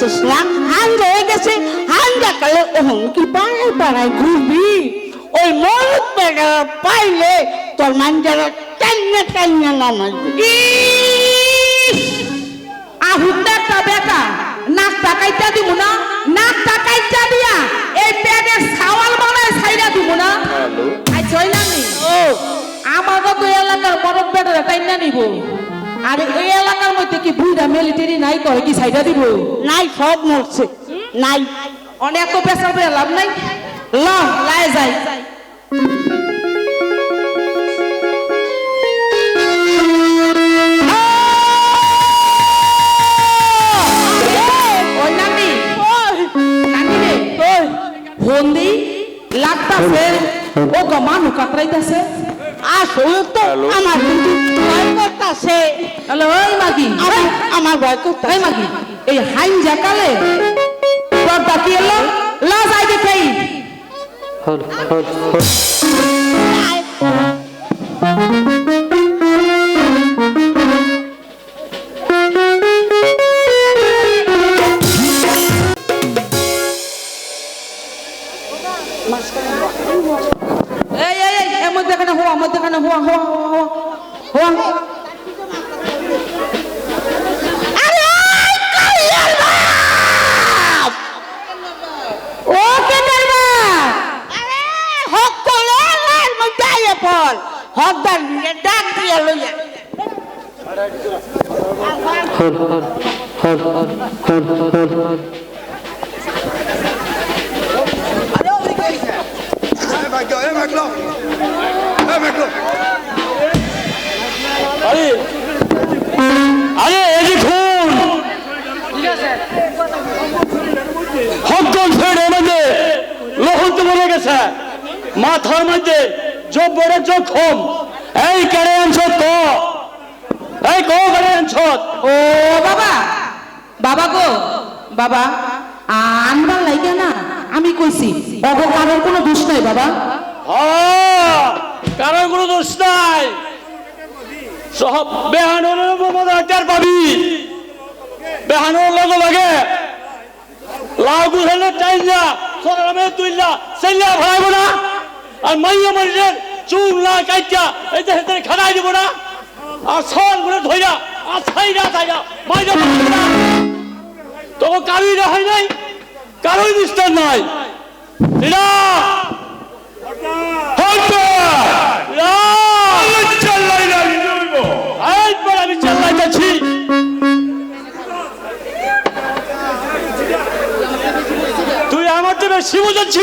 দেখছিস না হাঙ্গা হয়ে গেছে। হাঙ্গা কালে ওহন কি পাড়ায় পাড়ায় ঘুরবি। ওই মরুদ বেড়া পাইলে তোর মাঞ্জারা টাইনা টাইনা নামাজ আহুতে একটা বেটা, নাক টাকাইটা দিব না, নাক টাকাইটা দিয়া। কি বুড়া মিলিটারি নাই কয় কি ছাইরা দিব? নাই সব মরছে। নাই। অনেক তো পেশা করে লাভ নাই? ল লাই যাই হন্দি লাগতাছে। ও গো মানু কাতরাইতাছে আসলে তো আমার কিন্তু করতেছে হ্যালো ওই মাগি। আমার আমার ভয় করতে ওই মাগি। এই হাইন জাকালে তোর বাকি এলো ল যাই দেখেই এই আরে আরে, এই যে খুন। হকগন ফেড়ে মধ্যে লোহন্ত মরে গেছে। মাথার মধ্যে জব্বরে জখম এই কেড়ে আনছ ক এই ক কেড়ে আনছ ও বাবা বাবা গো বাবা আনবার লাগে না আমি কইছি অব কারোর কোনো দোষ নাই বাবা। কারণ কোনো দোষ নাই। সব বেহানোর মমতা হাজার পাবি। বেহানোর লগে লাগে। লাগু হলে চাইলা সরমে তুইলা সেলা ভাইব না। আর মাইয়া মরিদের চুল না কাইটা এই যে হেতে খাড়াই দিব না। আর সলগুলো ধইরা আর ছাইরা ছাইরা মাইয়া মারিব না তখন কারুই হয় নাই, কারোই নিস্তার নাই। আমি চাল্লাইতেছি। তুই আমার তো বেশি বুঝাচ্ছি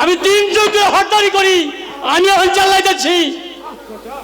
আমি তিন যুগে হরতালি করি আমি এখন চাল্লাইতেছি।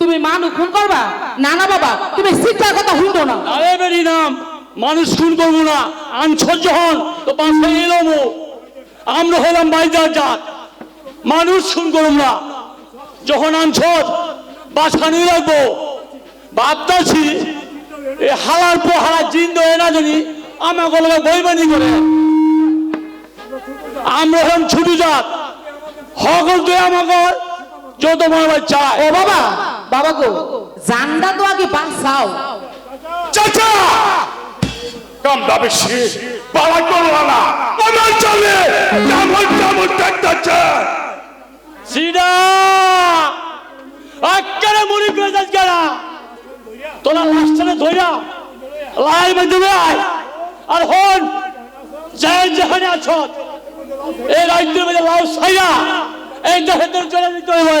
তুমি মানু খুন করবা? না না বাবা তুমি শিক্ষার কথা শুনব না। আরে বেরি নাম মানুষ খুন করব না। আনছর যখন তো পাঁচটা এলোমো আমরা হলাম বাইজার জাত। মানুষ খুন করব না। যখন আনছর বাসানি রাখব। ভাবতাছি এ হালার পর হালা জিন দয়ে না জানি আমাকে লগে বইবানি করে। আমরা হলাম ছুটু জাত। হকল তুই আমাকে যত মনে চায় ও বাবা বাবা গো জানটা তো আগে বাঁচাও। চাচা! কামটা বেশি পালা করল না। আমার চলে। যেমন তেমন দেখতেছে সিডা আক্কারে মুড়ি করে যাস গেলা। তোরা লাস্টানে ধইরা লাই মাধ্যমে আয়। আর হন জয় যেখানে আছ। এই রাজ্যের মধ্যে লাউ সাইরা এই দেহের চলে দিতে হবে।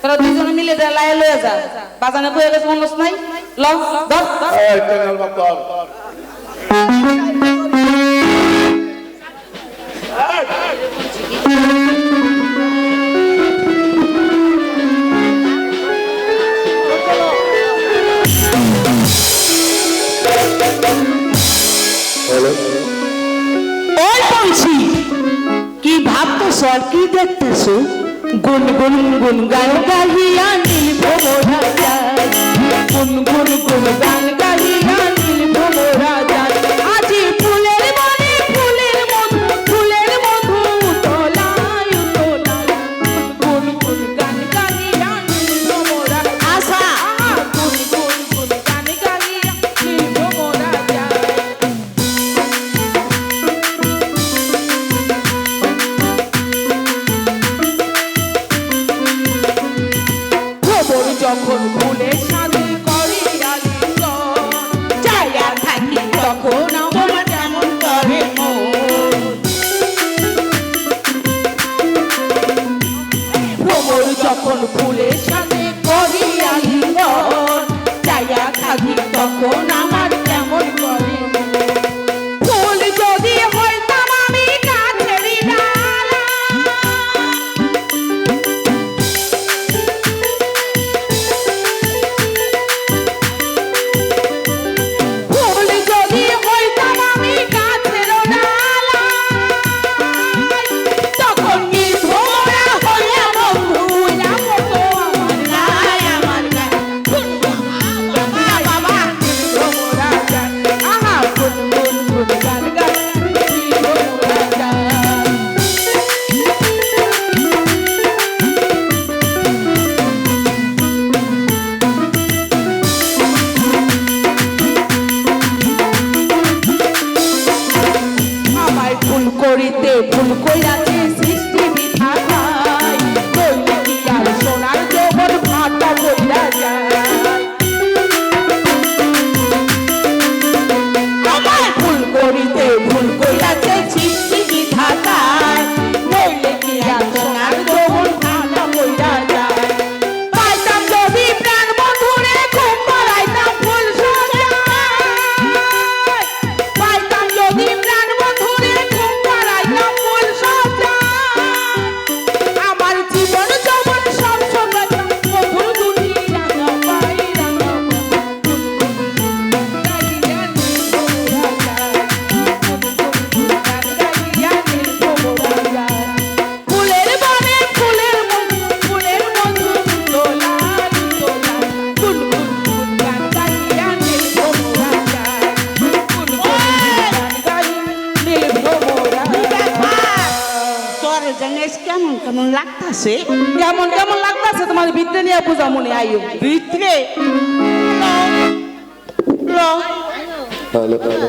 তোরা দুজনে মিলে যা লায়ে লয়ে যা। বাজানে বয়ে গেছে মনস নাই। ল ধর। ওই বলছি কি ভাবতেছ আর কি দেখতেছো? গুন গুন গুন গান গাহিয়া নীল ভ্রমরা গুন গুন গুন গান লাগতাছে? কেমন কেমন লাগতাছে তোমার ভিতরে নিয়ে বোঝা মনে আইও হ্যালো হ্যালো